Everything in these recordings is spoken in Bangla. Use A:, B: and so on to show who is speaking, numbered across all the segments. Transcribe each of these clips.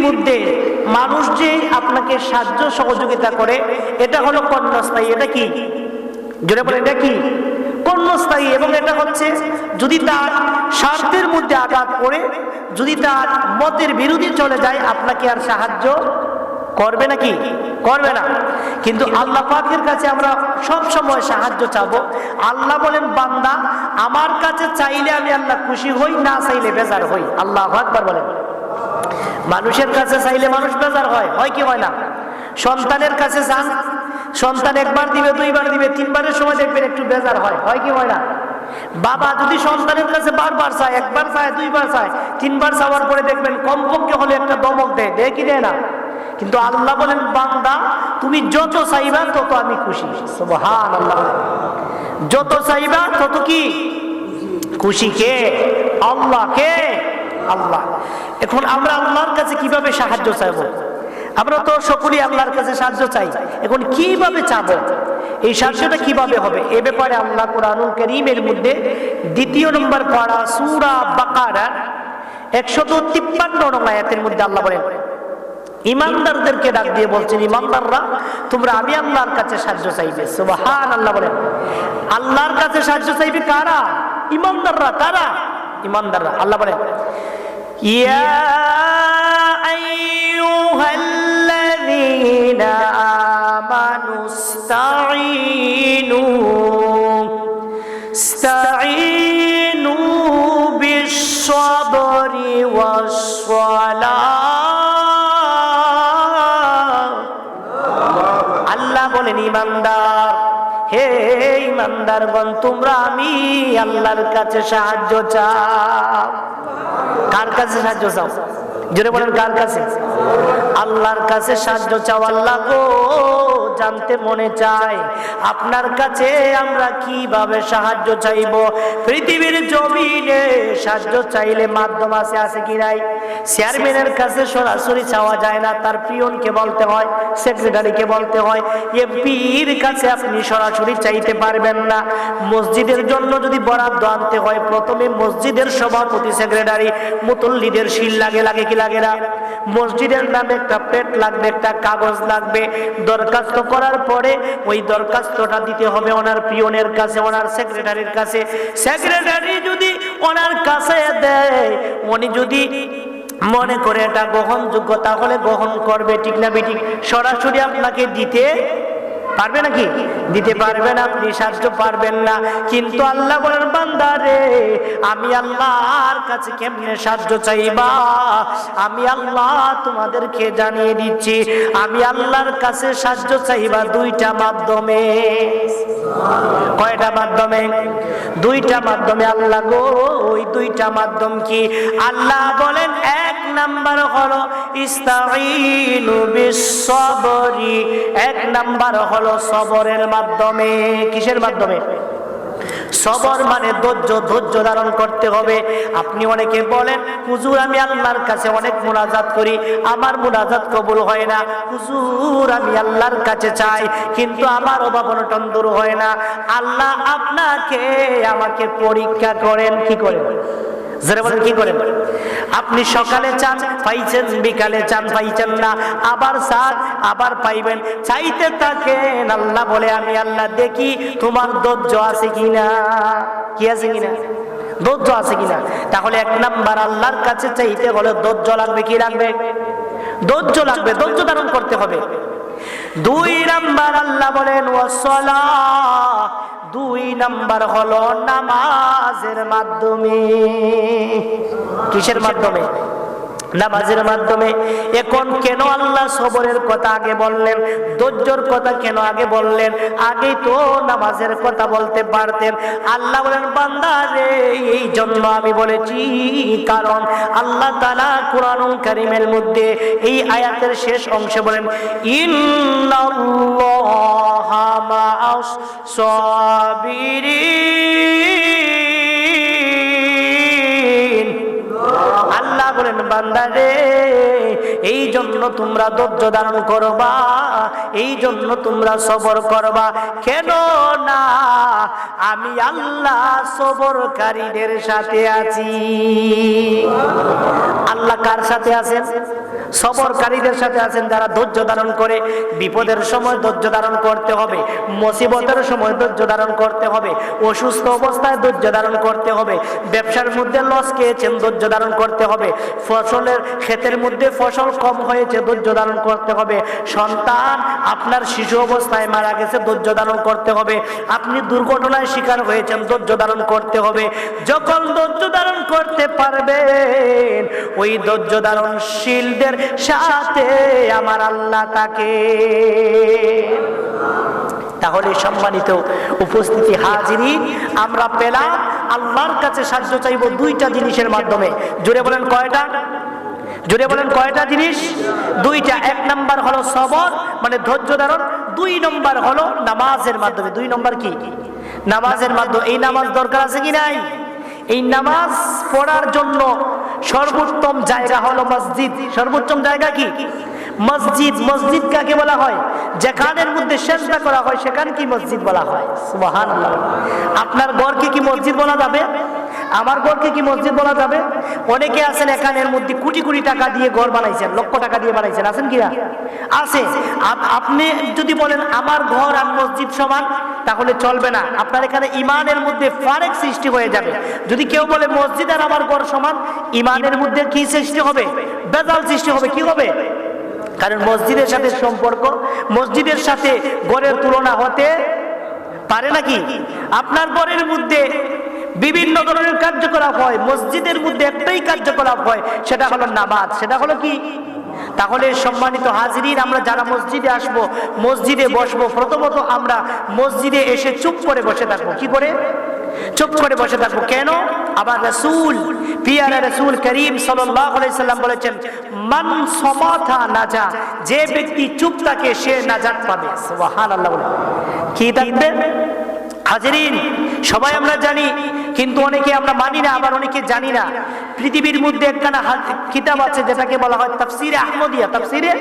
A: মধ্যে মানুষ যে আপনাকে সাহায্য সহযোগিতা করে, এটা হলো কর্ণস্থায়ী। এটা কি? জোরে বলে এটা কি? কর্ণস্থায়ী। এবং এটা হচ্ছে, যদি তার স্বার্থের মধ্যে আঘাত করে, যদি তার মতের বিরোধী চলে যায়, আপনাকে আর সাহায্য করবে নাকি করবে না। কিন্তু আল্লাহ পাকের কাছে আমরা সব সময় সাহায্য চাবো। আল্লাহ বলেন, বান্দা, আমার কাছে চাইলে আমি আল্লাহ খুশি হই, না চাইলে বেজার হই। আল্লাহ আকবার বলেন। মানুষের কাছে চাইলে মানুষ বেজার হয় হয় কি হয় না? সন্তানের কাছে চান, সন্তান একবার দিবে, দুইবার দিবে, তিনবারের সময় দেখবেন একটু বেজার হয় হয় কি হয় না? বাবা যদি সন্তানের কাছে বারবার চায়, একবার চায়, দুইবার চায়, তিনবার চাওয়ার পরে দেখবেন কমপক্ষে হলে একটা দমক দেয় দেয় কি দেয় না? কিন্তু আল্লাহ বলেন, বান্দা, তুমি যত চাইবা তত আমি খুশি। সুবহান আল্লাহ যত চাইবা তত কি? খুশি কে? আল্লাহ কে? আল্লাহ। এখন আমরা আল্লাহর কাছে কীভাবে সাহায্য চাইব? আমরা তো সকলেই আল্লাহর কাছে সাহায্য চাই। এখন কীভাবে চাবো? এই সাহায্যটা কীভাবে হবে? এ ব্যাপারে আল্লাহ কোরআনুল করিমের মধ্যে দ্বিতীয় নম্বর পড়া সুরা বাকারা, একশত তিপ্পান্ন আয়াতের মধ্যে আল্লাহ বলেন, ইমানদারদেরকে ডাক দিয়ে বলছেন, ইমানদাররা, তোমরা আমি আল্লাহর কাছে সাহায্য চাইবে। সুবহান আল্লাহ বলেন। আল্লাহর কাছে সাহায্য চাইবে কারা? ইমানদাররা কারা? ইমানদাররা। আল্লাহ বলেন ইয়া আইয়ুহাল্লাযীনা আমানুস্তাঈনু استعينوا بالصبر والصلاة আল্লাহ বলেন ইমানদার হে ইমানদারগণ তোমরা আমি আল্লাহর কাছে সাহায্য চাও কার কাছে সাহায্য চাও? জোরে বলেন, কার কাছে? আল্লাহর কাছে সাহায্য চাও আল্লাহ গো জানতে মনে চায়। আপনার কাছে আমরা কীভাবে সাহায্য চাইব? পৃথিবীর জমিনে সাহায্য চাইলে মাধ্যম আছে আছে কি নাই? চেয়ারম্যানের কাছে সরাসরি চাওয়া যায় না, তার পিয়নকে বলতে হয়, সেক্রেটারিকে বলতে হয়। এমপির কাছে আপনি সরাসরি চাইতে পারবেন না। মসজিদের জন্য যদি বরাদ্দ আনতে হয়, প্রথমে মসজিদের সভাপতি, সেক্রেটারি, মুতল্লিদের শিল লাগে লাগে কি লাগে না। মসজিদের নামে একটা প্লেট লাগবে, একটা কাগজ লাগবে। দরখাস্ত করার পরে ওই দরখাস্তটা দিতে হবে ওনার পিয়নের কাছে, ওনার সেক্রেটারির কাছে। সেক্রেটারি যদি ওনার কাছে দেয়, উনি যদি মনে করে এটা গ্রহণযোগ্য, তাহলে গ্রহণ করবে, ঠিক না বেঠিক? সরাসরি আপনাকে দিতে পারবে নাকি? দিতে পারবেন আপনি সাহায্য পারবেন না। কিন্তু আল্লাহ বলেন বান্দারে আমি আল্লাহর কাছে কেমনে সাহায্য চাইবা? আমি আল্লাহ তোমাদেরকে জানিয়ে দিচ্ছি, আমি আল্লাহর কাছে সাহায্য চাইবা দুইটা মাধ্যমে। কয়টা মাধ্যমে? দুইটা মাধ্যমে। আল্লাহ গো, ওই দুইটা মাধ্যম কি? আল্লাহ বলেন, এক নাম্বার হলো ইস্তাইনু বিসবরি এক নাম্বার হলো সবরের মাধ্যমে, কিসের মাধ্যমে? সবর মানে ধৈর্য ধৈর্য ধারণ করতে হবে। আপনি অনেকে বলেন, হুজুর, আমি আল্লাহর কাছে অনেক মোনাজাত করি, আমার মোনাজাত কবুল হয় না। হুজুর, আমি আল্লাহর কাছে চাই, কিন্তু আমার অভাব অনটন দূর হয় না। আল্লাহ আপনাকে, আমাকে পরীক্ষা করেন। কি করেন? যারা বলেন, কি করেন? আপনি সকালে চান, পাইছেন, বিকালে চান, পাইছেন না। আবার চান, আবার পাইবেন। চাইতে থাকেন, আল্লাহ বলে, আমি আল্লাহ দেখি, তোমার ধৈর্য আছে কিনা? কি আছে কিনা? ধৈর্য আছে কিনা? তাহলে এক নাম্বার, আল্লাহর কাছে চাইতে হলে ধৈর্য লাগবে, কি লাগবে? ধৈর্য লাগবে, ধৈর্য ধারণ করতে হবে। দুই নাম্বার আল্লাহ বলেন ওয়াসলা দুই নাম্বার হলো নামাজের মাধ্যমে। কিসের মাধ্যমে? নামাজের মাধ্যমে। এখন কেন আল্লাহ সবরের কথা আগে বললেন? ধৈর্যর কথা কেন আগে বললেন? আগেই তো নামাজের কথা বলতে পারতেন। আল্লাহ বলেন, বান্দা রে, এই জন্য আমি বলেছি, কারণ আল্লাহ তালা কোরআন কারিমের মধ্যে এই আয়াতের শেষ অংশে বলেন, ইন্নাল্লাহা মা'আস সাবিরিন। বলেন, বান্দা রে, এই জন্য তোমরা ধৈর্য ধারণ করবা, এই জন্য তোমরা সবর করবা। কেন না, আমি আল্লাহ সবরকারীদের সাথে আছি। আল্লাহ কার সাথে আছেন? সবরকারীদের সাথে আছেন যারা ধৈর্য ধারণ করে। বিপদের সময় ধৈর্য ধারণ করতে হবে। মুসিবতের সময় ধৈর্য ধারণ করতে হবে। অসুস্থ অবস্থায় ধৈর্য ধারণ করতে হবে। ব্যবসার মধ্যে লস খেয়েছেন, ধৈর্য ধারণ করতে হবে। ফসলের ক্ষেতের মধ্যে ফসল কম হয়েছে, ধৈর্য ধারণ করতে হবে। সন্তান আপনার শিশু অবস্থায় মারা গেছে, ধৈর্য ধারণ করতে হবে। আপনি দুর্ঘটনায় শিকার হয়েছেন, ধৈর্য ধারণ করতে হবে। যখন ধৈর্য ধারণ করতে পারবেন, ওই ধৈর্য ধারণশীলদের সাথে আমার আল্লাহ তাকে। তাহলে সম্মানিত উপস্থিতি হাজিরি, আমরা পেলাম। আল্লাহর কাছে সাহায্য চাইব দুইটা জিনিসের মাধ্যমে। জুড়ে বলেন কয়টা? জুড়ে বলেন কয়টা জিনিস? দুইটা। এক নাম্বার হলো সবর মানে ধৈর্য ধারণ। দুই নম্বর হলো নামাজের মাধ্যমে। দুই নম্বর কি? নামাজের মাধ্যমে। এই নামাজ দরকার আছে কি নাই? এই নামাজ পড়ার জন্য সর্বোত্তম জায়গা হলো মসজিদ। সর্বোত্তম জায়গা কি? মসজিদ। মসজিদ কাকে বলা হয়? যেখানের মধ্যে সেজদা করা হয় সেখানে কি মসজিদ বলা হয়। সুবহানাল্লাহ। আপনার ঘরকে কি মসজিদ বলা যাবে? আমার ঘরকে কি মসজিদ বলা যাবে? অনেকে আছেন এখানের মধ্যে কোটি কোটি টাকা দিয়ে ঘর বানাইছেন, লক্ষ টাকা দিয়ে বানাইছেন। আছেন কিনা আছে। আপনি যদি বলেন, আমার ঘর আর মসজিদ সমান, তাহলে চলবে না। আপনার এখানে ইমানের মধ্যে ফারেক সৃষ্টি হয়ে যাবে। যদি কেউ বলে, মসজিদ আর আমার ঘর সমান, ইমানের মধ্যে কি সৃষ্টি হবে? বেজাল সৃষ্টি হবে। কি হবে? কারণ মসজিদের সাথে সম্পর্ক, মসজিদের সাথে গড়ের তুলনা হতে পারে নাকি? আপনার ঘরের মধ্যে বিভিন্ন ধরনের কার্যকলাপ হয়। মসজিদের মধ্যে একটাই কার্যকলাপ হয়, সেটা হলো নামাজ। সেটা হলো কি? তাহলে সম্মানিত হাজিরিন, আমরা যারা মসজিদে আসব, মসজিদে বসবো, প্রথমত আমরা মসজিদে এসে চুপ করে বসে থাকব। কি করে? চুপ করে বসে থাকব। কেন? আবার রসুল, পিয়ারা রসুল করিম সাল্লাম বলেছেন, মান সমাথা নাজা যে ব্যক্তি চুপ থাকে, সে নাজাত পাবে। কি থাকবে? হাজিরিন, সবাই আমরা জানি, কিন্তু অনেকে আমরা মানি না, আবার অনেকে জানি না। পৃথিবীর মধ্যে একখানা কিতাব আছে, যেটাকে বলা হয় তাফসিরে আহমদিয়া। তাফসিরে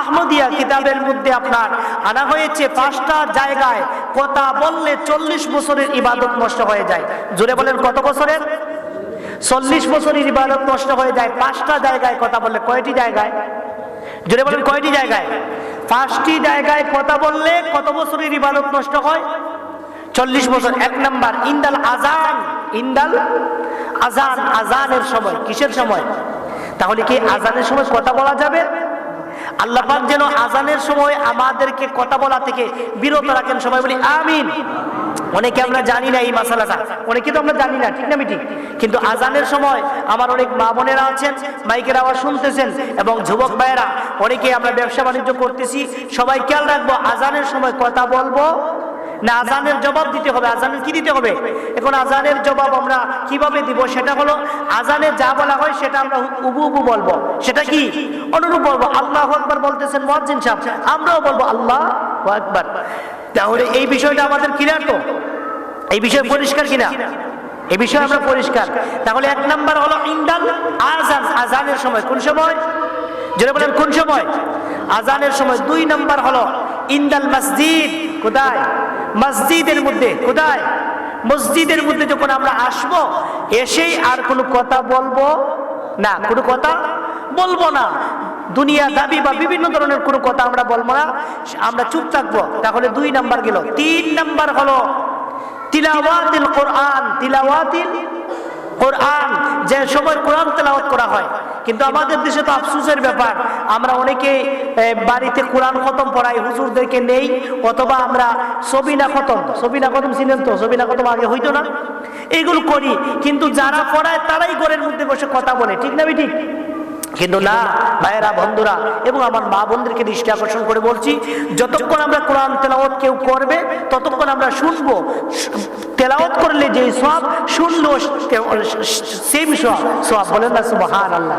A: আহমদিয়া কিতাবের মধ্যে আপনার আনা হয়েছে পাঁচটা জায়গায় কথা বললে চল্লিশ বছরের ইবাদত নষ্ট হয়ে যায়। জোরে বলেন, কত বছরের? চল্লিশ বছরের ইবাদত নষ্ট হয়ে যায়, পাঁচটা জায়গায় কথা বললে কয়টি জায়গায়? জোরে বলেন, কয়টি জায়গায়? পাঁচটি জায়গায় কথা বললে কত বছরের ইবাদত নষ্ট হয়? চল্লিশ বছর, এক নাম্বার, ইন্দাল আজান ইন্দাল আজান, আজানের সময়, কিসের সময়? তাহলে কি আজানের সময় কথা বলা যাবে? আল্লাপাক যেন আজানের সময় আমাদেরকে কথা বলা থেকে বিরত রাখেন, সবাই বলি আমিন। অনেকে আমরা জানি না এই মাসালাটা, অনেকে তো আমরা জানি না, ঠিক না মিটি কিন্তু আজানের সময় আমার অনেক মা বোনেরা আছেন, মাইকের আওয়াজ শুনতেছেন, এবং যুবক ভাইয়েরা, অনেকে আমরা ব্যবসা বাণিজ্য করতেছি, সবাই খেয়াল রাখব, আজানের সময় কথা বলব। না, আজানের জবাব দিতে হবে। আজানের কি দিতে হবে? এখন আজানের জবাব আমরা কীভাবে দিব? সেটা হলো, আজানে যা বলা হয় সেটা আমরা উবু উবু বলব। সেটা কি? অনুরূপ বলব। আল্লাহ আকবার বলতেছেন মহাজিন সাহেব। আমরাও বলব আল্লাহ আকবার। তাহলে এই বিষয়টা আমাদের ক্লিয়ার তো? এই বিষয় পরিষ্কার কিনা এই বিষয়ে আমরা পরিষ্কার। তাহলে এক নাম্বার হলো ইন্দাল আজান, আজানের সময়। কোন সময়? যেটা বলেন, কোন সময়? আজানের সময়। দুই নাম্বার হলো ইন্দাল মসজিদ। কোথায়? মসজিদের মধ্যে, কোথায়? মসজিদের মধ্যে যখন আমরা আসব, এসেই আর কোনো কথা বলব? না, কোনো কথা বলব না। দুনিয়া দাবি বা বিভিন্ন ধরনের কোনো কথা আমরা বলব না। আমরা চুপ থাকব। তাহলে দুই নাম্বার গেল। তিন নাম্বার হলো তিলাওয়াতিল কোরআন তিলাওয়াতিল কোরআন। যে সময় কোরআন তেলাওয়াত করা হয় কিন্তু আমাদের দেশে তো আফসোসের ব্যাপার। আমরা অনেকে বাড়িতে কোরআন খতম পড়াই, হুজুরদেরকে নেই, অথবা আমরা সবিনা খতম। সবিনা খতম ছিলেন তো সবিনা খতম আগে হইতো না। এইগুলো করি, কিন্তু যারা পড়ায় তারাই ঘরের মধ্যে বসে কথা বলে, ঠিক না ঠিক কিন্তু না, ভাইয়েরা, বন্ধুরা, এবং আমার মা বোনদেরকে দৃষ্টি আকর্ষণ করে বলছি, যতক্ষণ আমরা কোরআন তেলাওয়াত কেউ করবে, ততক্ষণ আমরা শুনব তেলাওয়াত করলে যে সব শূন্য সেম সব সব বলেন না সুবহান আল্লাহ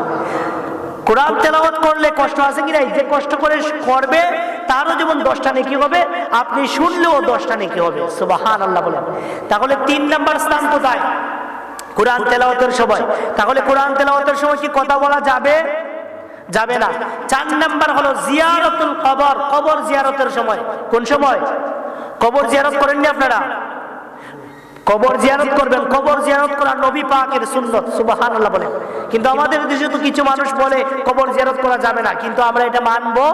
A: কোরআন তেলাওয়াত করলে কষ্ট আছে কি নাই? যে কষ্ট করে করবে, তারও যেমন দশটা নেকি হবে, আপনি শুনলেও দশটা নেকি হবে। সুবহান আল্লাহ বলেন। তাহলে তিন নাম্বার স্থান কোথায়? কোরআন তেলাওয়াতের সময়। তাহলে কোরআন তেলাওয়াতের সময় কি কথা বলা যাবে? যাবে না। চার নাম্বার হলো জিয়ারতুল কবর কবর জিয়ারতের সময়। কোন সময়? কবর জিয়ারত করেননি আপনারা? কবর জিয়ারত করবেন, কবর জিয়ারত করা নবী পাকের সুন্নত, সুবহানাল্লাহ বলে। কিন্তু আমাদের দেশে তো কিছু মানুষ বলে কবর জিয়ারত করা যাবে না, কিন্তু আমরা এটা মানবো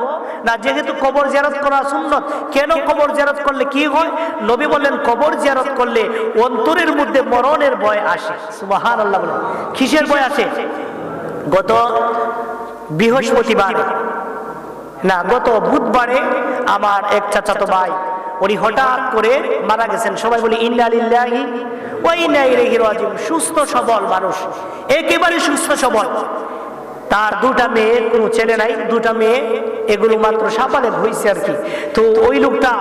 A: না, যেহেতু কবর জিয়ারত করা সুন্নত, কেন কবর জিয়ারত করলে কি হয়? নবী বললেন, কবর জিয়ারত করলে অন্তরের মধ্যে মরণের ভয় আসে সুবাহান আল্লাহ বলে। কিসের ভয় আসে? গত বৃহস্পতিবার। না, গত বুধবারে আমার এক চাচাতো ভাই উনি হঠাৎ করে মারা গেছেন। সবাই বলি, ইন্না লিল্লাহি ওয়া ইন্না ইলাইহি সুস্থ সবল মানুষ, একেবারে সুস্থ সবল। তার দুটা মেয়ে, কোনো ছেলে নাই, দুটা মেয়ে, এগুলো মাত্র সাপালে হইছে আর কি। তো ওই লোকটা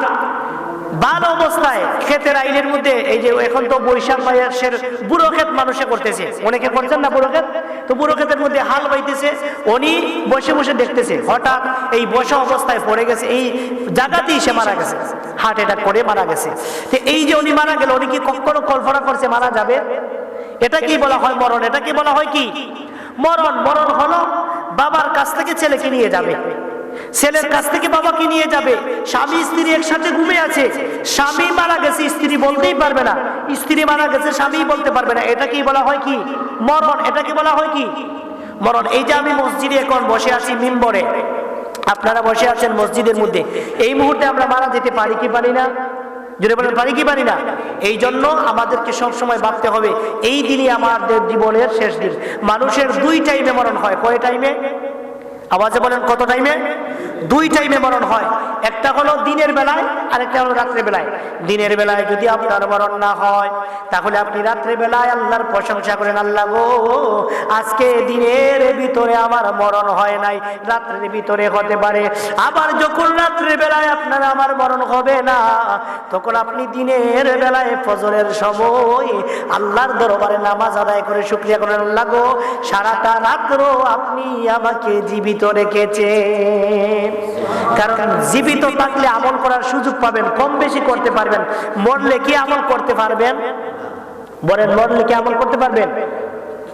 A: ভালো অবস্থায় ক্ষেতের আইলের মধ্যে, এই যে এখন তো বৈশাখ মাসের বুড়ো ক্ষেত মানুষে করতেছে। অনেকে করছেন না বুড়ো ক্ষেত? তো বুড়ো ক্ষেতের মধ্যে হাল বাইতেছে, উনি বসে বসে দেখতেছে, হঠাৎ এই বসা অবস্থায় পড়ে গেছে, এই জায়গাতেই সে মারা গেছে হার্ট অ্যাটাক করে মারা গেছে। তো এই যে উনি মারা গেল, উনি কি কখনো কল্পনা করছে মারা যাবে? এটা কি বলা হয় মরণ? এটা কি বলা হয় কি? মরণ মরণ হলো বাবার কাছ থেকে ছেলেকে নিয়ে যাবে। ছেলের কাছ থেকে বাবাকে নিয়ে যাবে। স্বামী স্ত্রী একসাথে ঘুমে আছে। স্বামী মারা গেছে, স্ত্রী বলতেই পারবে না। স্ত্রী মারা গেছে স্বামী বলতে পারবে না। এটা কি বলা হয় কি? মরণ। এটা কি বলা হয় কি? মরণ। এই যে আমি মসজিদে এখন বসে আছি, মিম্বরে। আপনারা বসে আছেন মসজিদের মধ্যে। এই মুহূর্তে আমরা মারা যেতে পারি কি পারি না? জুড়ে বলেন, পারি কি পারি না? এই জন্য আমাদেরকে সব সময় ভাবতে হবে, এই দিনই আমাদের জীবনের শেষ দিন। মানুষের দুই টাইমে মরণ হয়। কয় টাইমে আওয়াজে বলেন কত টাইমে দুই টাইমে মরণ হয়। একটা হলো দিনের বেলায় আর একটা হলো রাত্রে বেলায়। দিনের বেলায় যদি আপনার মরণ না হয়, তাহলে আপনি রাত্রে বেলায় আল্লাহর প্রশংসা করেন, আল্লাহ গো, আজকে দিনের ভিতরে আমার মরণ হয় নাই, রাত্রের ভিতরে হতে পারে। আবার যখন রাত্রে বেলায় আপনার আমার মরণ হবে না, তখন আপনি দিনের বেলায় ফজরের সময় আল্লাহর দরবারে নামাজ আদায় করে শুক্রিয়া করেন, আল্লাহ গো, সারাটা রাত্র আপনি আমাকে জীবিত রেখেছেন কারণ জীবিত থাকলে আমল করার সুযোগ পাবেন, কম বেশি করতে পারবেন। মরলে কি আমল করতে পারবেন? বলেন, মরলে কি আমল করতে পারবেন?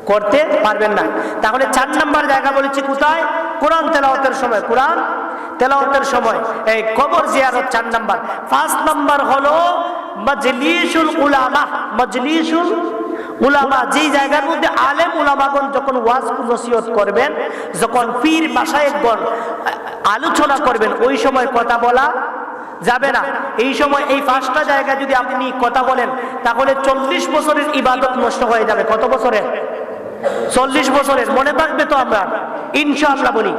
A: করতে পারবেন না। তাহলে চার নাম্বার জায়গা বলেছি কোথায়? কোরআন তেলাওয়াতের সময়। কোরআন তেলাওয়াতের সময়। এই কবর জিয়ারত চার নাম্বার। পাঁচ নাম্বার হলো, মজলিসুল উলামা। মজলিসুল উলামা যেই জায়গার মধ্যে আলেম উলামাগণ যখন ওয়াজ, নসিহত করবেন, যখন পীর মাসায়েকগণ আলোচনা করবেন, ওই সময় কথা বলা যাবে না। এই সময় এই পাঁচটা জায়গা যদি আপনি কথা বলেন, তাহলে চল্লিশ বছরের ইবাদত নষ্ট হয়ে যাবে। কত বছরের চল্লিশ বছরের। মনে থাকবে তো আমরা? ইনশাআল্লাহ বলি।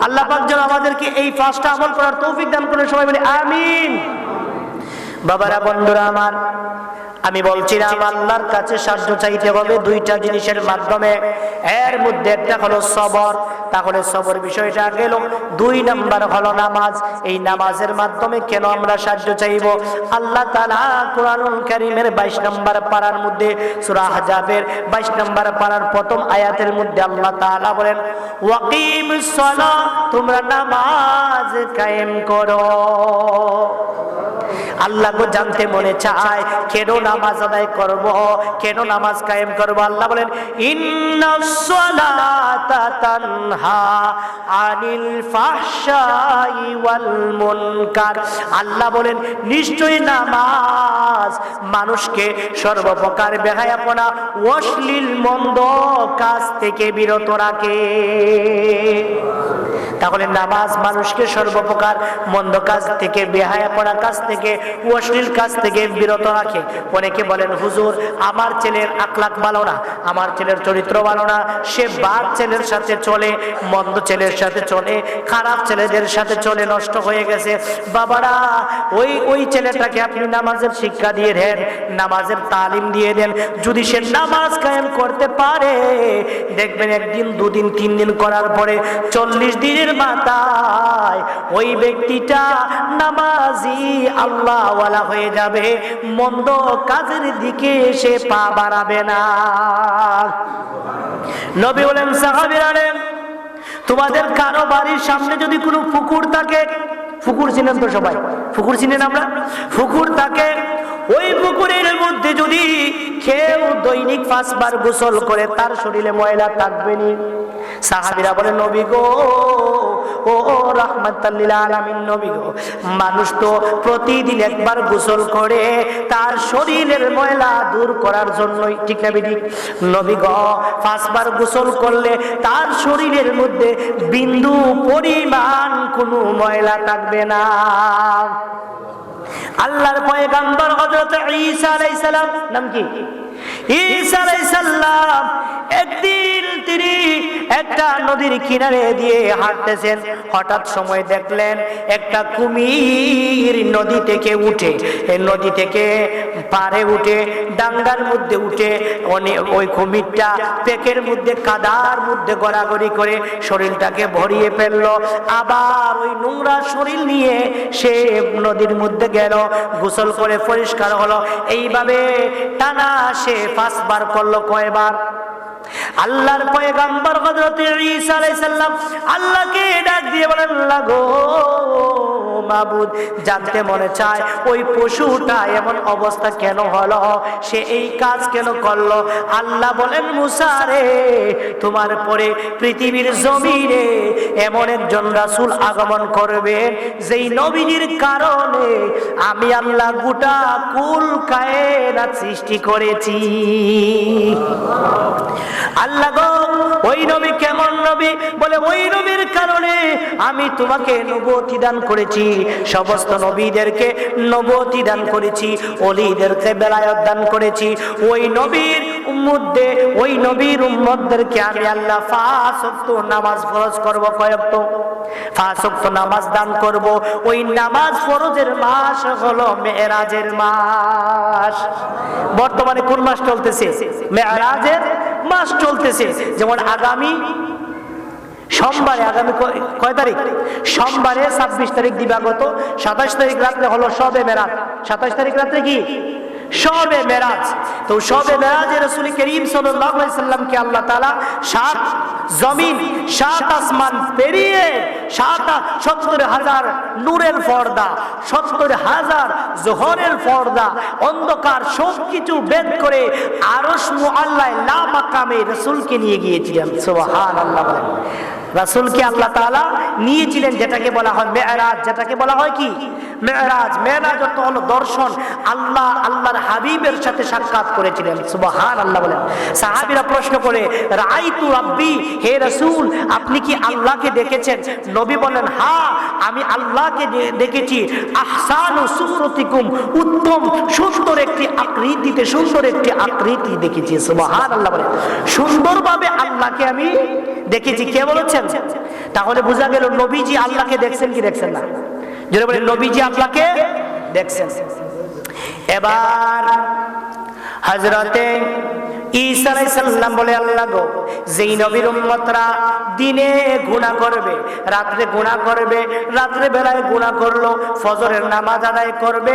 A: আল্লাহ পাক যেন আমাদেরকে এই পাঁচটা আমল করার তৌফিক দান করে সবাই বলি, আমিন। বাবারা, বন্ধুরা আমার আমি বলছিলাম আল্লাহর কাছে সাহায্য চাইতে হবে দুইটা জিনিসের মাধ্যমে। এর মধ্যে একটা হলো সবর। তাহলে সবর বিষয়টা গেল দুই নাম্বার হলো নামাজ। এই নামাজের মাধ্যমে কেন আমরা সাহায্য চাইব? আল্লাহ তাআলা কোরআনুল কারীমের 22 নম্বর পাড়ার মধ্যে, সূরা হাজাবের 22 নম্বর পাড়ার প্রথম আয়াতের মধ্যে আল্লাহ তাআলা বলেন ওয়াকিম তোমরা নামাজ কায়েম করো। আল্লাহ জানতে মনে চায়, কেন নামাজ আদায় করব, কেন নামাজ কায়েম করব? আল্লাহ বলেন আনিল আল্লাহ বলেন, নিশ্চয়ই নামাজ মানুষকে সর্বপ্রকার বেহায়াপনা, অশ্লীল মন্দ কাজ থেকে বিরত রাখে। তাহলে নামাজ মানুষকে সর্বপ্রকার মন্দ কাজ থেকে বেহায়াপনা কাজ থেকে, অশ্লীল কাজ থেকে বিরত রাখে। অনেকে বলেন, হুজুর, আমার ছেলের আখলাক ভালো না, আমার ছেলের চরিত্র ভালো না। সে বাদ ছেলের সাথে চলে, মন্দ ছেলের সাথে চলে, খারাপ ছেলেদের সাথে চলে, নষ্ট হয়ে গেছে। বাবারা, ওই ওই ছেলেটাকে আপনি নামাজের শিক্ষা দিয়ে দেন, নামাজের তালিম দিয়ে দেন। যদি সে নামাজ কায়েম করতে পারে, দেখবেন একদিন, দুদিন, তিন দিন করার পরে চল্লিশ দিনের ওই ব্যক্তিটা নামাজি হয়ে যাবে। মন্দ কাজের দিকে সে পা বাড়াবে না। নবী বলেন তোমাদের কারও বাড়ির সামনে যদি কোনো পুকুর থাকে পুকুর চিনেন তো সবাই? পুকুর চিনেন আমরা? পুকুর থাকে ওই পুকুরের মধ্যে যদি কেউ দৈনিক পাঁচবার গোসল করে, তার শরীরে ময়লা থাকবে নি সাহাবিরা বলে নবী গো, ও মানুষ তো প্রতিদিন একবার গোসল করে, তার শরীরের ময়লা দূর করার জন্যই, ঠিক পাঁচবার গোসল করলে তার শরীরের মধ্যে বিন্দু পরিমাণ কোনো ময়লা থাকবে না। আল্লাহর পয়গাম্বর হযরত ঈসা আলাইহিস সালাম নাম কি? ঈসা আলাইহিস সালাম একদিন তিনি একটা নদীর কিনারে দিয়ে হাঁটতেছেন। হঠাৎ সময় দেখলেন একটা কুমির নদী থেকে উঠে নদী থেকে পারে উঠে, ডাঙ্গার মধ্যে উঠে, অনে- ওই কুমিরটা পেকের মধ্যে, কাদার মধ্যে গড়াগড়ি করে শরীরটাকে ভরিয়ে ফেলল। আবার ওই নোংরা শরীর নিয়ে সে নদীর মধ্যে গেল, গোসল করে পরিষ্কার হলো। এইভাবে টানা সে পাঁচবার করল কয়বার? আল্লাহর পয়গাম্বর হযরত ঈসা আলাইহিস সালাম আল্লাহকে ডাক দিয়ে বলেন, আল্লাহ গো মাবুদ, জানতে মনে চায় ওই পশুটা এমন অবস্থা কেন হলো? সে এই কাজ কেন করল? আল্লাহ বলেন, মুসা রে, তোমার পরে পৃথিবীর জমিনে এমন একজন রাসূল আগমন করবে যেই নবীর কারণে আমি আল্লাহ গোটা কুল কায়নাত সৃষ্টি করেছি। আল্লাহ গো, ওই নবী কেমন নবী? বলে, ওই নবীর কারণে আমি তোমাকে নবতি দান করেছি, সমস্ত নবীদেরকে নবতি দান করেছি অলিদেরকে বেলায়ত দান করেছি। ওই নবীর মধ্যে ওই নবীর উম্মতদেরকে আমি আল্লাহ ওয়াক্ত নামাজ ফরজ করব কয়েকটো। ওয়াক্ত নামাজ দান করব। ওই নামাজ ফরজের মাস হলো মেরাজের মাস। বর্তমানে কোন মাস চলতেছে? মেরাজের মাস চলতেছে। যেমন আগামী সোমবারে, আগামী কয়- তারিখ? সোমবারে ছাব্বিশ তারিখ দিবাগত, সাতাশ তারিখ রাত্রে হলো সবে মেরা সাতাশ তারিখ রাত্রে কি? সবে মেরাজ। তো সবে মেরাজে রসুল করিম সাল্লামকে আল্লাহ তাআলা সাত জমিন, সাত আসমান পেরিয়ে সাত সত্তর হাজার নূরের পর্দা, সত্তর হাজার জোহরের পর্দা, অন্ধকার সব কিছু বেদ করে আরশ মুআল্লায় লা মাকামে রসুলকে নিয়ে গিয়েছিলেন সোহান বলেন। রাসূলকে আল্লাহ তাআলা নিয়েছিলেন, যেটাকে বলা হয় মেরাজ যেটাকে বলা হয় কি? মেরাজ মেরাজ অর্থ হলো দর্শন। আল্লাহ, আল্লাহর হাবিবের সাথে সাক্ষাৎ করেছিলেন। সুবহান আল্লাহ বলেন। সাহাবীরা প্রশ্ন করে, রাআইতু রাব্বি? হে রাসূল, আপনি কি আল্লাহকে দেখেছেন? নবী বলেন হ্যাঁ আমি আল্লাহকে দেখেছি। আহসানু সুরতিকুম উত্তম, সুন্দর একটি আকৃতিতে সুন্দর একটি আকৃতি দেখেছি। সুবহান আল্লাহ বলেন। সুন্দরভাবে আল্লাহকে আমি দেখেছি। কে বলেছেন? তাহলে বোঝা গেল নবীজি আল্লাহকে দেখছেন কি দেখছেন না? যেটা বলে নবীজি আল্লাহকে দেখছেন। এবার হজরতে আল্লাহ নামাজ আদায় করবে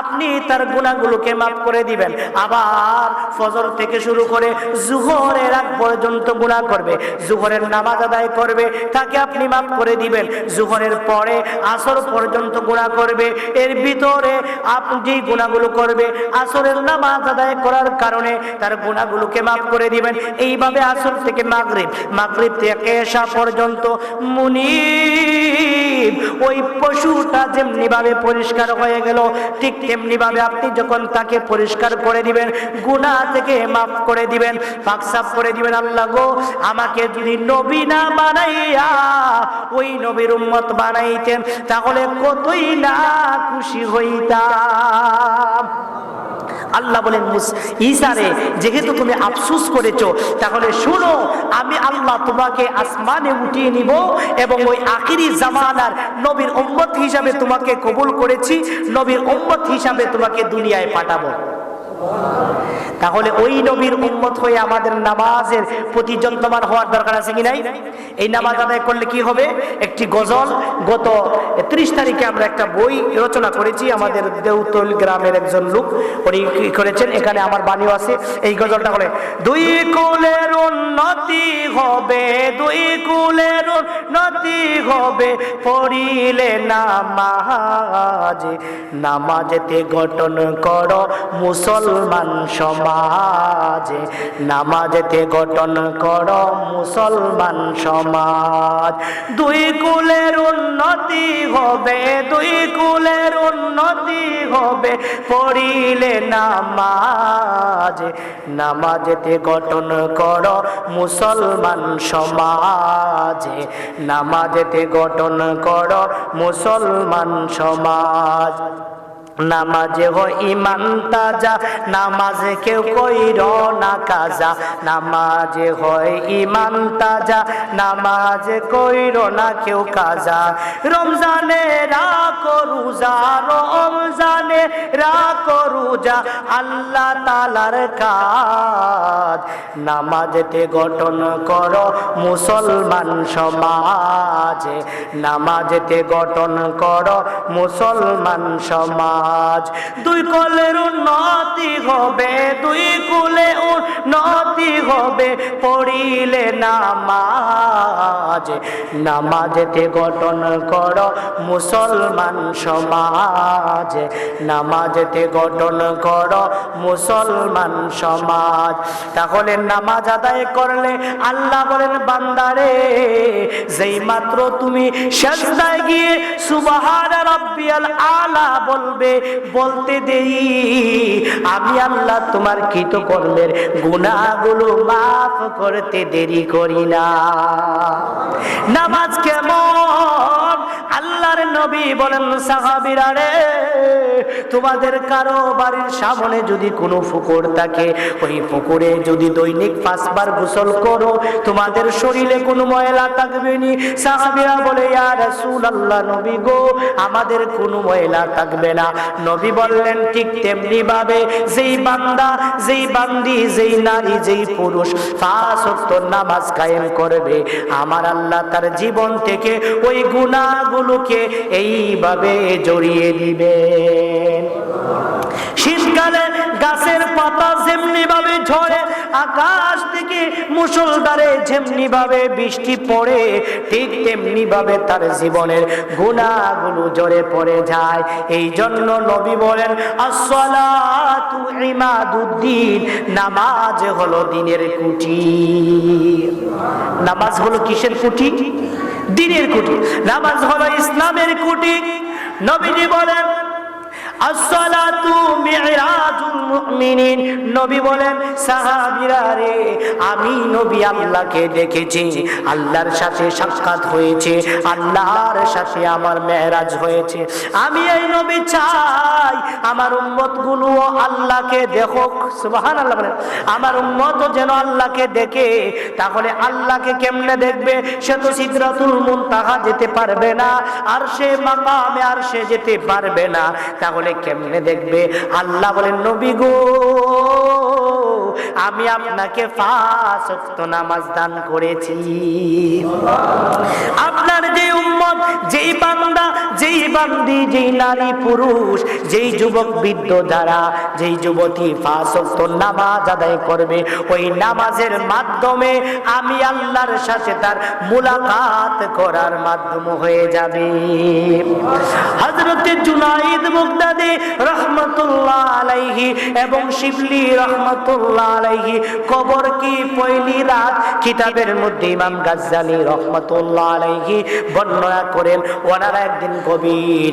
A: আপনি তার গুনাহগুলোকে মাফ করে দিবেন। আবার ফজর থেকে শুরু করে জুহরের আগ পর্যন্ত গুনাহ করবে, জুহরের নামাজ আদায় করবে, তাকে আপনি মাফ করে দিবেন। জুহরের পরে আসর পর্যন্ত গুনাহ করবে, এর ভিতরে আপনি যেই গুণাগুলো করবে, আসরের নামাজ আদায় করার কারণে তার গুণাগুলোকে মাফ করে দিবেন। এইভাবে আসর থেকে মাগরিব মাগরিব থেকে এসা পর্যন্ত মুনিব, ওই পশুটা যেমনি ভাবে পরিষ্কার হয়ে গেল, ঠিক তেমনি ভাবে আপনি যখন তাকে পরিষ্কার করে দিবেন গুনাহ থেকে মাফ করে দিবেন, পাক সাফ করে দিবেন, আল্লাহ গো, আমাকে যদি নবী না বানাইয়া ওই নবীর উম্মত বানাইতেন, তাহলে কতই না খুশি হইতাম। আল্লাহ বলেন ইসারে যেহেতু তুমি আফসুস করেছ, তাহলে শুনো, আমি আল্লাহ তোমাকে আসমানে উঠিয়ে নিব এবং ওই আখিরি জামানার নবীর উম্মত হিসাবে তোমাকে কবুল করেছি, নবীর উম্মত হিসাবে তোমাকে দুনিয়ায় পাঠাবো। তাহলে ওই নবীর উম্মত হয়ে আমাদের নামাজের প্রতি যন্ত্রমান হওয়ার দরকার আছে কি নাই? এই নামাজ আদায় করলে কি হবে? একটি গজল। গত ত্রিশ তারিখে আমরা একটা বই রচনা করেছি। আমাদের দেউতল গ্রামের একজন লোক, উনি করেছেন? এখানে আমার বাণীও আছে। এই গজলটা বলে, দুই কুলের উন্নতি হবে, দুই কুলের উন্নতি হবে, পড়িলে নামাজ, নামাজেতে গঠন করো মুসলমান সমাজ। সমাজে। নামাজেতে গঠন কর মুসলমান সমাজ। দুই কুলের উন্নতি হবে, দুই কুলের উন্নতি হবে, পড়িলে নামাজ। নামাজেতে গঠন কর মুসলমান সমাজে। নামাজেতে গঠন কর মুসলমান সমাজ। নামাজে হয় ইমান তাজা, নামাজে কেউ কইর না কাজা। নামাজে হয় ইমান তাজা, নামাজে কইর না কেউ কাজা। রমজানে রাখো রোজা, রমজানে রাখো রোজা, আল্লাহ তালার কাজ। নামাজেতে গঠন করো মুসলমান সমাজে। নামাজেতে গঠন করো মুসলমান সমাজ। দুই কলের উন্নতি হবে, দুই কুলে উন্নতি হবে, পড়িলে নামাজ। নামাজেতে গঠন করো মুসলমান সমাজ। নামাজেতে গঠন করো মুসলমান সমাজ। তাহলে নামাজ আদায় করলে আল্লাহ বলেন, বান্দারে, যেই মাত্র তুমি সেজদায় গিয়ে রাব্বিয়াল আলা বলবে বলতে দেই আমি আল্লাহ তোমার কৃতকর্মের গুণাগুলো মাফ করতে দেরি করি না। নামাজ কেমন? আল্লাহর নবী বলেন, সাহাবিরা রে, তোমাদের কারও বাড়ির সামনে যদি কোনো পুকুর থাকে, ওই পুকুরে যদি দৈনিক পাঁচবার গোসল করো, তোমাদের শরীরে কোনো ময়লা থাকবে নি? সাহাবিরা বলে, ইয়া রাসূলুল্লাহ, নবী গো, আমাদের কোনো ময়লা থাকবে না। নবী বললেন, ঠিক তেমনি ভাবে যেই বান্দা, যেই বান্দি, যেই নারী, যেই পুরুষ পাঁচ নামাজ কায়েম করবে, আমার আল্লাহ তার জীবন থেকে ওই গুনাহগুলোকে এইভাবে জড়িয়ে দিবেন। শীতকালে গাছের পাতা যেমনি ভাবে ঝরে, আকাশ থেকে মুসলধারে যেমনি ভাবে বৃষ্টি পড়ে, ঠিক তেমনি ভাবে তার জীবনের গুণাগুলো জড়ে পড়ে যায়। এই জন্য নবী বলেন ইমাদুদ্দিন নামাজ হলো দিনের কুটি। নামাজ হলো কিসের কুটি? দিনের কুটি। নামাজ হলো ইসলামের কুটি। নবীজি বলেন আল্লাহকে আমার উম্মতগুলো আল্লাহকে আমার উম্মত যেন আল্লাহকে দেখে, তাহলে আল্লাহকে কেমনে দেখবে? সে তো সিদরাতুল মুনতাহা যেতে পারবে না, আর সে মাকামে আর সে যেতে পারবে না। তাহলে কেমনে দেখবে? আল্লাহ বলেন নবী গো আমি আপনাকে ওয়াক্ত নামাজ দান করেছি। আপনার যে উম্মত, যেই বান্দা, যেই বান্দি, যেই নারী পুরুষ, যেই যুবক বৃদ্ধ যারা, যেই যুবতী ওয়াক্ত নামাজ আদায় করবে, ওই নামাজের মাধ্যমে আমি আল্লাহর সাথে তার মুলাকাত করার মাধ্যম হয়ে যাবে। হযরতে জুনাইদ মুগদাদি রহমাতুল্লাহ আলাইহি এবং শিবলি রহমাতুল্লাহ আলাইহি, কবর কি পয়লি রাত? কিতাবের মধ্যে ইমাম গাজ্জালি রহমাতুল্লাহ আলাইহি বর্ণনা করেন, ওনারা একদিন গভীর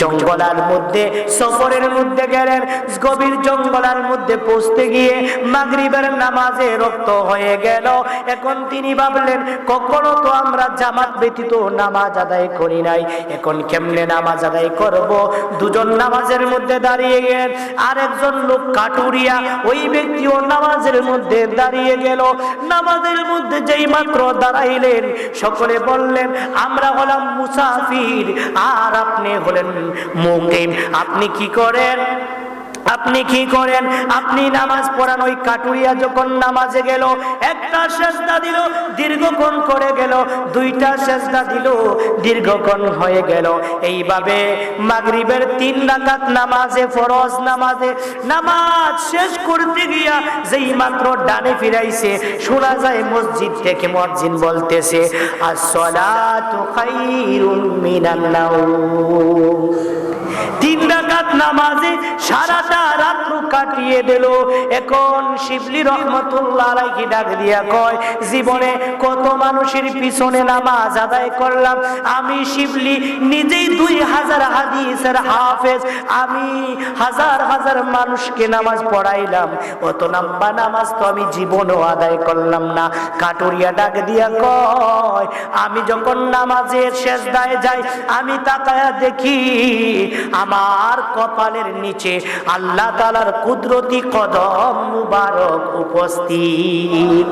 A: জঙ্গলার মধ্যে, সফরের মধ্যে গেলেন, গভীর জঙ্গলার মধ্যে পৌঁছতে গিয়ে মাগরিবের নামাজে রক্ত হয়ে গেল। এখন তিনি ভাবলেন, কখনো তো আমরা জামাত ব্যতীত নামাজ আদায় করি নাই। এখন কেমনে নামাজ আদায় করব? দুজন নামাজের মধ্যে দাঁড়িয়ে গেলেন। আর একজন লোক কাটুরিয়া, ওই ব্যক্তিও নামাজের মধ্যে দাঁড়িয়ে গেল। নামাজের মধ্যে যেই মাত্র দাঁড়াইলেন, সকলে বললেন, আমরা হলাম মুসাফির, আর আপনি হলেন মুকিম। আপনি কি করেন? আপনি কি করেন? আপনি নামাজ পড়ান, ওই কাটুরিয়া যখন নামাজে গেল, একটা সেজদা দিল, দীর্ঘক্ষণ করে গেল, দুইটা সেজদা দিল, দীর্ঘক্ষণ হয়ে গেল। এইভাবে মাগরিবের তিন রাকাত নামাজে, ফরজ নামাজে, নামাজ শেষ করতে গিয়া যেই মাত্র ডানে ফিরাইছে, শোনা যায় মসজিদ থেকে মসজিদ বলতেছে, আসসালাতু খাইরুম মিনান নাওম। তিন রাকাত নামাজে সারাটা রাত্র কাটিয়ে দিল। এখন শিবলি রহমতুল্লাহ আলাইহি ডাক দিয়া কয়, জীবনে কত মানুষের পিছনে নামাজ আদায় করলাম? আমি শিবলি নিজেই দুই হাজার হাদিসের হাফেজ। আমি হাজার হাজার মানুষকে নামাজ পড়াইলাম। অত নাম্বা নামাজ তো আমি জীবনও আদায় করলাম না। কাটুরিয়া ডাক দিয়া কয়, আমি যখন নামাজের শেষ দায় যাই, আমি তাকায়া দেখি আমার কপালের নিচে আল্লাহ তালার কুদরতি কদম মুবারক উপস্থিত।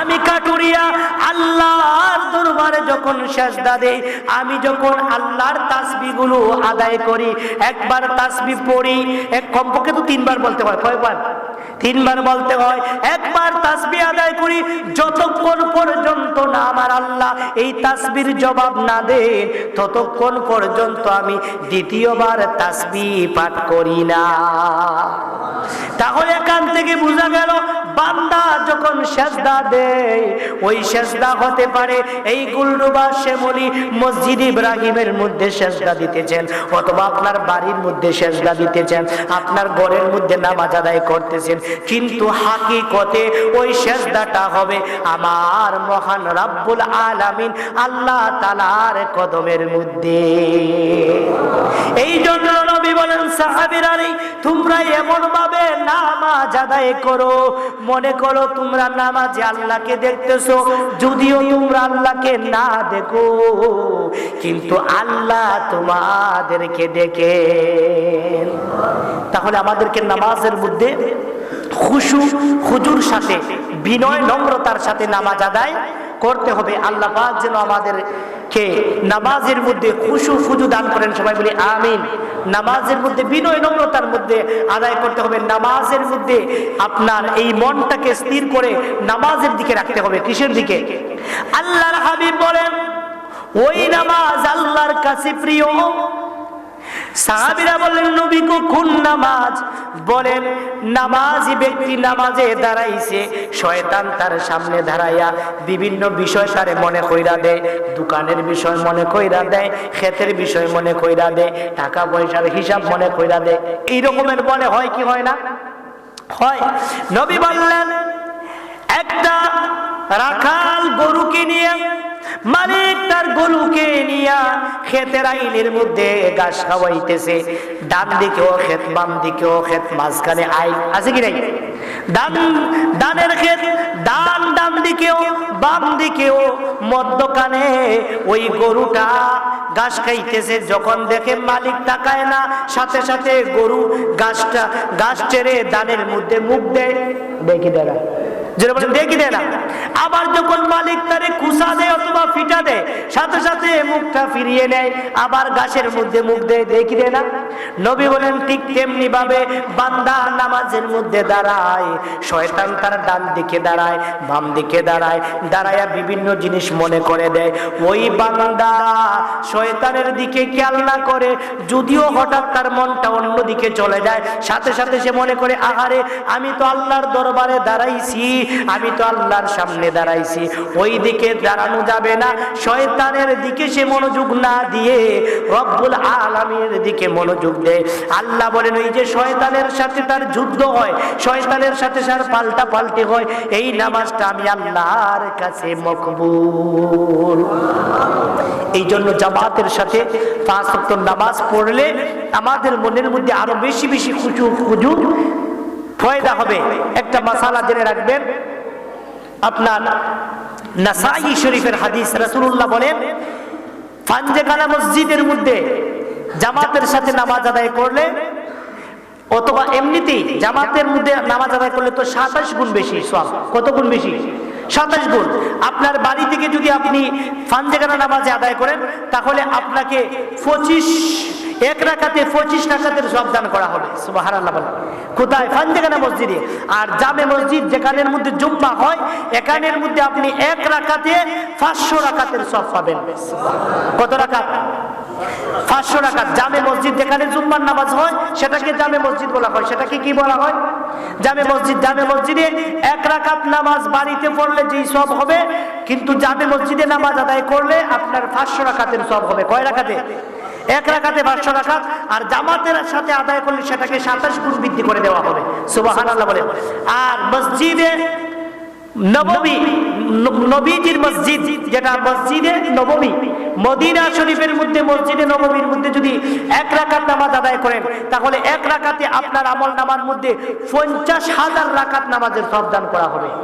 A: আমি কাটুরিয়া আল্লাহর দরবারে যখন সেজদা দেই, আমি যখন আল্লাহর তাসবিগুলো আদায় করি, একবার তাসবি পড়ি, এক কমপক্ষে তো তিনবার বলতে হয়, কয়বার? তিনবার বলতে হয়, একবার তাসবি আদায় করি, যতক্ষণ পর্যন্ত না আমার আল্লাহ এই তাসবির জবাব না দেন, ততক্ষণ পর্যন্ত আমি দ্বিতীয়বার তাসবি পাঠ করি না। তাহলে এখান থেকে বোঝা গেল, বান্দা যখন সেজদা দেয়, ওই সেজদা হতে পারে এই গুলডুবা শ্যামলি মসজিদ ইব্রাহিমের মধ্যে সেজদা দিতেছেন, অথবা আপনার বাড়ির মধ্যে সেজদা দিতেছেন, আপনার ঘরের মধ্যে নামাজ আদায় করতেছেন, কিন্তু হাকিকতে ওই সেজদাটা হবে আমার মহান রাব্বুল আলামিন আল্লাহ তালার কদমের মধ্যে। এই জন্য নবী বলেন, সাহাবিরারি, তোমরা এমন ভাবে নামাজ আদায় করো। মনে করো তোমরা নামাজে আল্লাহকে দেখতেছো, যদিও তোমরা আল্লাহকে না দেখো, কিন্তু আল্লাহ তোমাদেরকে দেখে তাহলে আমাদেরকে নামাজের মধ্যে খুশু খুজুর সাথে, বিনয়, নম্রতার সাথে নামাজ আদায় করতে হবে। আল্লাহ যেন যেন আমাদেরকে নামাজের মধ্যে খুশু ফুজু দান করেন, সবাই বলি আমিন। নামাজের মধ্যে বিনয় নম্রতার মধ্যে আদায় করতে হবে। নামাজের মধ্যে আপনার এই মনটাকে স্থির করে নামাজের দিকে রাখতে হবে। কিসের দিকে? আল্লাহর হাবিব বলেন, ওই নামাজ আল্লাহর কাছে প্রিয়। সাহাবিরা বললেন, নবী নামাজ? বলেন, নামাজি ব্যক্তি নামাজে দাঁড়াইছে, শয়তান তার সামনে দাঁড়াইয়া বিভিন্ন বিষয় তারে মনে কইরা দেয়, দোকানের বিষয় মনে কইরা দেয়, ক্ষেতের বিষয় মনে কইরা দেয় টাকা পয়সার হিসাব মনে কইরা দেয়। এই রকমের মনে হয় কি হয় না? হয়। নবী বললেন, একটা রাখাল গরুকে নিয়ে মালিক তার গরুকে নিয়া ক্ষেতের আইলের মধ্যে ঘাস খাওয়াইতেছে। ডান দিকেও ক্ষেত, বাম দিকেও ক্ষেত, মাঝখানে আইল আছে কি নাই? ওই গরুটা খাইতেছে। যখন দেখে মালিক তাকায় না, সাথে সাথে গরু ঘাসটা, ঘাস ছেড়ে দানের মধ্যে মুখ দেয়। দেখি দাঁড়া দেখি না আবার যখন মালিক তারে কুসা দেয় অথবা ফিটা দেয়, সাথে সাথে মুখটা ফিরিয়ে নেয়, আবার গাছের মধ্যে মুখ দেয় দেখি না? নবী বলেন, ঠিক বান্দা নামাজের মধ্যে দাঁড়ায়, শয়তান তার ডান দিকে দাঁড়ায়, বাম দিকে দাঁড়ায়া বিভিন্ন জিনিস মনে করে দেয়। ওই বান্দা শয়তানের দিকে খেয়াল না করে, যদিও হঠাৎ তার মনটা অন্যদিকে চলে যায়, সাথে সাথে সে মনে করে, আহারে, আমি তো আল্লাহর দরবারে দাঁড়াইছি আমি তো আল্লাহর সামনে দাঁড়াইছি। ওই দিকে দাঁড়ানো যাবে না। শয়তানের দিকে সে মনোযোগ না দিয়ে রব্বুল আলমীর দিকে মনোযোগ দেয় আল্লাহ বলেন, ওই যে শয়তানের সাথে তার যুদ্ধ হয়, শয়তানের সাথে তার পাল্টা পাল্টি হয়, এই নামাজটা আমি আল্লাহর কাছে মকবুল। এই জন্য জামাতের সাথে পাঁচ নামাজ পড়লে আমাদের মনের মধ্যে আরও বেশি বেশি খুচু খুজু ফয়দা হবে। একটা মাসালা জেনে রাখবেন। আপনার নাসাই শরীফের হাদিস রাসূলুল্লাহ বলেন ফাঞ্জেখানা মসজিদের মধ্যে জামাতের সাথে নামাজ আদায় করলে অথবা এমনিতেই জামাতের মধ্যে নামাজ আদায় করলে তো সাতাশ গুণ বেশি সব কত গুণ বেশি? সাতাশ গুণ। আপনার বাড়ি থেকে যদি আপনি ফানজেখানা নামাজে আদায় করেন, তাহলে আপনাকে পঁচিশ, এক রাখাতে পঁচিশ টাকাতে সব দান করা হবে। সুবাহান আল্লাহ কোথায়? ফানজেখানা মসজিদে। আর জামে মসজিদ যেখানের মধ্যে জুম্মা হয় এখানের মধ্যে আপনি এক রাখাতে পাঁচশো রাকাতের সব পাবেন। কত রাকাত? পাঁচশো টাকা জামে মসজিদ যেখানে জুম্মার নামাজ হয়, সেটাকে জামে মসজিদ বলা হয়। সেটাকে কি বলা হয়? জামে মসজিদ। জামে মসজিদে এক রাকাত নামাজ বাড়িতে পড়লে যেই সব হবে, কিন্তু জামে মসজিদে নামাজ আদায় করলে আপনার পাঁচশো রাকাতের সব হবে। কয় রাকাতে? এক রাখাতে পাঁচশো রাখাত আর জামাতের সাথে আদায় করলে সেটাকে সাতাশ গুণ বৃদ্ধি করে দেওয়া হবে। আল্লাহ বলে আর মসজিদে নবমী নবীজির মসজিদ, যেটা মসজিদে নবমী। মদিনা শরীফের মধ্যে, মসজিদে নবমীর মধ্যে যদি এক রাকাত নামাজ আদায় করেন, তাহলে এক রাকাতে আপনার আমল নামার মধ্যে পঞ্চাশ হাজার রাকাত নামাজের সব করা হবে।